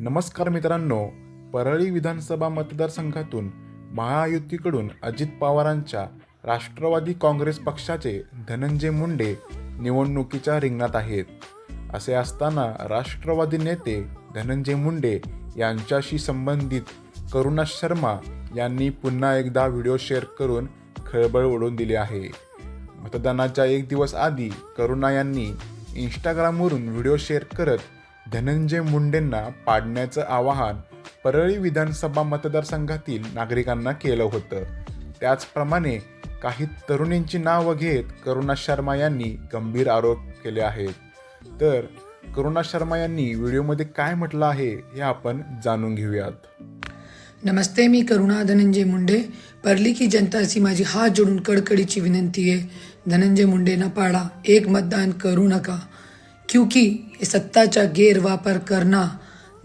नमस्कार मित्रांनो परळी विधानसभा मतदारसंघातून महायुतीकडून अजित पवारांच्या राष्ट्रवादी काँग्रेस पक्षाचे धनंजय मुंडे निवडणुकीच्या रिंगणात आहेत. असे असताना राष्ट्रवादी नेते धनंजय मुंडे यांच्याशी संबंधित करुणा शर्मा यांनी पुन्हा एकदा व्हिडिओ शेअर करून खळबळ उडवून दिली आहे. मतदानाच्या एक दिवस आधी करुणा यांनी इंस्टाग्रामवरून व्हिडिओ शेअर करत धनंजय मुंडेंना पाडण्याचं आवाहन परळी विधानसभा मतदारसंघातील नागरिकांना केलं होतं. त्याचप्रमाणे काही तरुणींची नावं घेत करुणा शर्मा यांनी गंभीर आरोप केले आहेत. तर करुणा शर्मा यांनी व्हिडिओमध्ये काय म्हटलं आहे हे आपण जाणून घेऊयात. नमस्ते मी करुणा धनंजय मुंडे. परली की जनता अशी माझी हात जोडून कडकडीची विनंती आहे. धनंजय मुंडेंना पाडा. एक मतदान करू नका. क्योंकि सत्ताचा गैरवापर करणं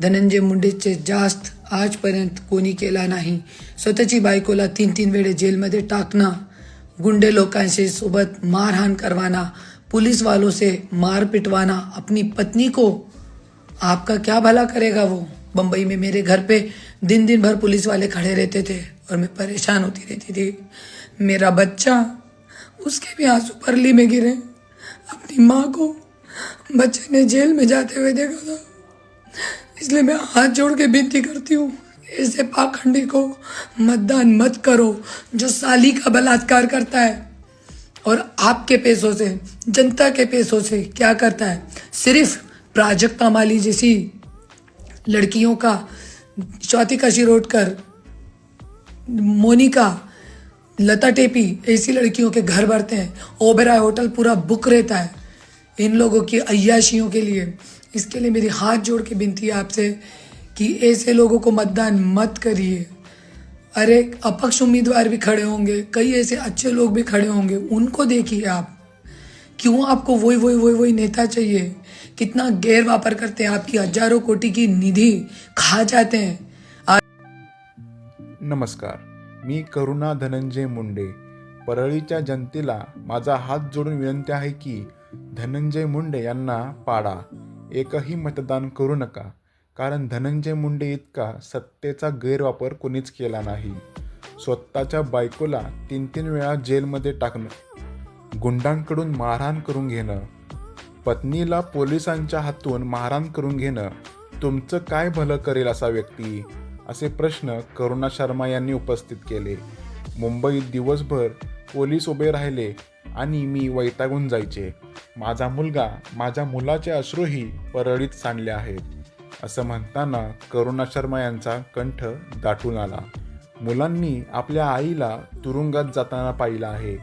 धनंजय मुंडेचे जास्त आजपर्यंत कोणी केला नाही. स्वतःची बायकोला तीन तीन वेळे जेलमध्ये टाकणं, गुंडे लोकांशी सोबत मारहाण करवाना पुलिस वालों से मार पिटवाना अपनी पत्नी को आपका क्या भला करेगा वो? बम्बई में मेरे घर पे दिन दिन भर पुलिस वाले खड़े रहते थे और मैं परेशान होती रहती थी। मेरा बच्चा उसके भी आँसू परली में गिरे। अपनी माँ को बच्चे ने जेल में जाते हुए देखा था। इसलिए मैं हाथ जोड़ के विनती करती हूँ, ऐसे पाखंडी को मतदान मत करो जो साली का बलात्कार करता है। और आपके पैसों से, जनता के पैसों से क्या करता है? सिर्फ़ प्राजक्ता माली जैसी लड़कियों का चौथी कशी रोड कर मोनिका, लता टेपी, ऐसी लड़कियों के घर भरते हैं। ओबेराय होटल पूरा बुक रहता है। इन लोगों की अयाशियों के लिए। इसके लिए मेरी हाथ जोड़ के विनती है आपसे कि ऐसे लोगों को मतदान मत करिए। अरे, अपक्ष उम्मीदवार भी खड़े होंगे, कई ऐसे अच्छे लोग भी खड़े होंगे। उनको देखिए आप। क्यों आपको वही वही वही वही नेता चाहिए? कितना गैर वापर करते हैं आपकी हज़ारों कोटि की निधि खा जाते हैं। नमस्कार, मी करुणा धनंजय मुंडे, परळीच्या जनतेला माझा हात जोडून विनंती आहे की धनंजय मुंडे यांना पाडा. एकही मतदान करू नका कारण धनंजय मुंडे इतका सत्तेचा गैरवापर कोणीच केला नाही. स्वतःच्या बायकोला तीन तीन वेळा जेलमध्ये टाकणं गुंडांकडून मारहाण करून घेणं पत्नीला पोलिसांच्या हातून मारहाण करून घेणं तुमचं काय भलं करेल असा व्यक्ती? असे प्रश्न करुणा शर्मा यांनी उपस्थित केले. मुंबईत दिवसभर पोलीस उभे राहिले आणि मी वैतागून जायचे. माझा मुलगा माझ्या मुलाचे अश्रूही परळीत सांडले आहेत. असं म्हणताना करुणा शर्मा यांचा कंठ दाटून आला. मुलांनी आपल्या आईला तुरुंगात जाताना पाहिलं आहे.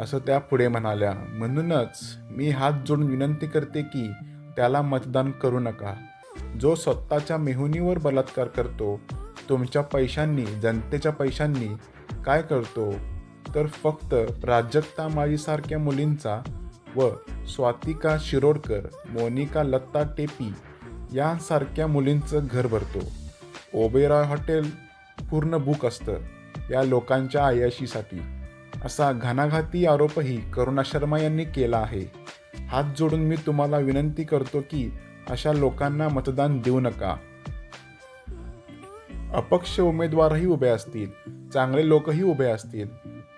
असं त्या पुढे म्हणाल्या म्हणूनच मी हात जोडून विनंती करते की त्याला मतदान करू नका. जो स्वतःच्या मेहुनीवर बलात्कार करतो तुमच्या पैशांनी जनतेच्या पैशांनी काय करतो तर फक्त प्राजक्ता माळीसारख्या मुलींचा व स्वातिका शिरोडकर मोनिका लत्ता टेपी यांसारख्या मुलींचं घर भरतो. ओबेरॉय हॉटेल पूर्ण बुक असतं या लोकांच्या आयाशीसाठी. असा घणाघाती आरोपही करुणा शर्मा यांनी केला आहे. हात जोडून मी तुम्हाला विनंती करतो की अशा लोकांना मतदान देऊ नका. अपक्ष उमेदवारही उभे असतील चांगले लोकही उभे असतील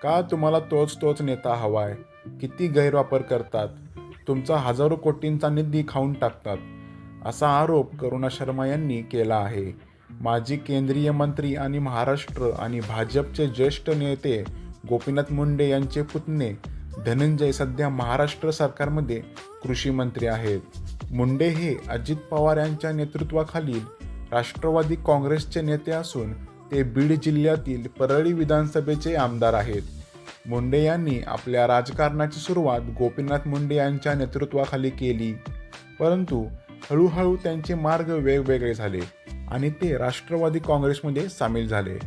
का तुम्हाला तोच तोच नेता हवाय? किती गैरवापर करतात? तुमचा हजारो कोटींचा निधी खाऊन टाकतात. असा आरोप करुणा शर्मा यांनी केला आहे. माजी केंद्रीय मंत्री आणि महाराष्ट्र आणि भाजपचे ज्येष्ठ नेते गोपीनाथ मुंडे यांचे पुतणे धनंजय सध्या महाराष्ट्र सरकारमध्ये कृषी मंत्री आहेत. मुंडे हे अजित पवार यांच्या नेतृत्वाखालील राष्ट्रवादी काँग्रेसचे नेते असून ते बीड जिल्ह्यातील परळी विधानसभेचे आमदार आहेत. मुंडे यांनी आपल्या राजकारणाची सुरुवात गोपीनाथ मुंडे यांच्या नेतृत्वाखाली केली. परंतु हळूहळू त्यांचे मार्ग वेगवेगळे झाले आणि ते राष्ट्रवादी काँग्रेसमध्ये सामील झाले.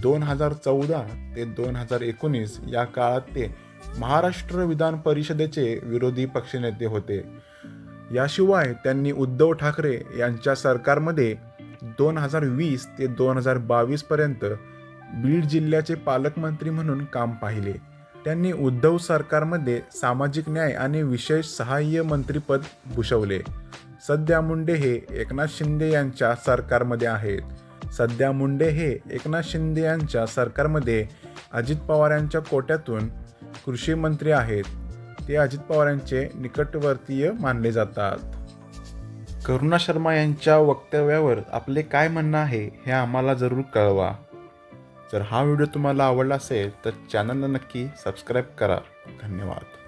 दोन हजार चौदा ते दोन हजार एकोणीस या काळात ते महाराष्ट्र विधान परिषदेचे विरोधी पक्षनेते होते. याशिवाय त्यांनी उद्धव ठाकरे यांच्या सरकारमध्ये दोन हजार वीस ते दोन हजार बावीसपर्यंत बीड जिल्ह्याचे पालकमंत्री म्हणून काम पाहिले. त्यांनी उद्धव सरकारमध्ये सामाजिक न्याय आणि विशेष सहाय्य मंत्रीपद भूषवले. सध्या मुंडे हे एकनाथ शिंदे यांच्या सरकारमध्ये आहेत. सध्या मुंडे हे एकनाथ शिंदे यांच्या सरकारमध्ये अजित पवार यांच्या कोट्यातून कृषी मंत्री आहेत. ते अजित पवार यांचे निकटवर्तीय मानले जातात. करुणा शर्मा यांच्या वक्तव्यावर आपले काय म्हणणं आहे हे आम्हाला जरूर कळवा. जर हा व्हिडिओ तुम्हाला आवडला असेल तर चॅनलला नक्की सबस्क्राईब करा. धन्यवाद.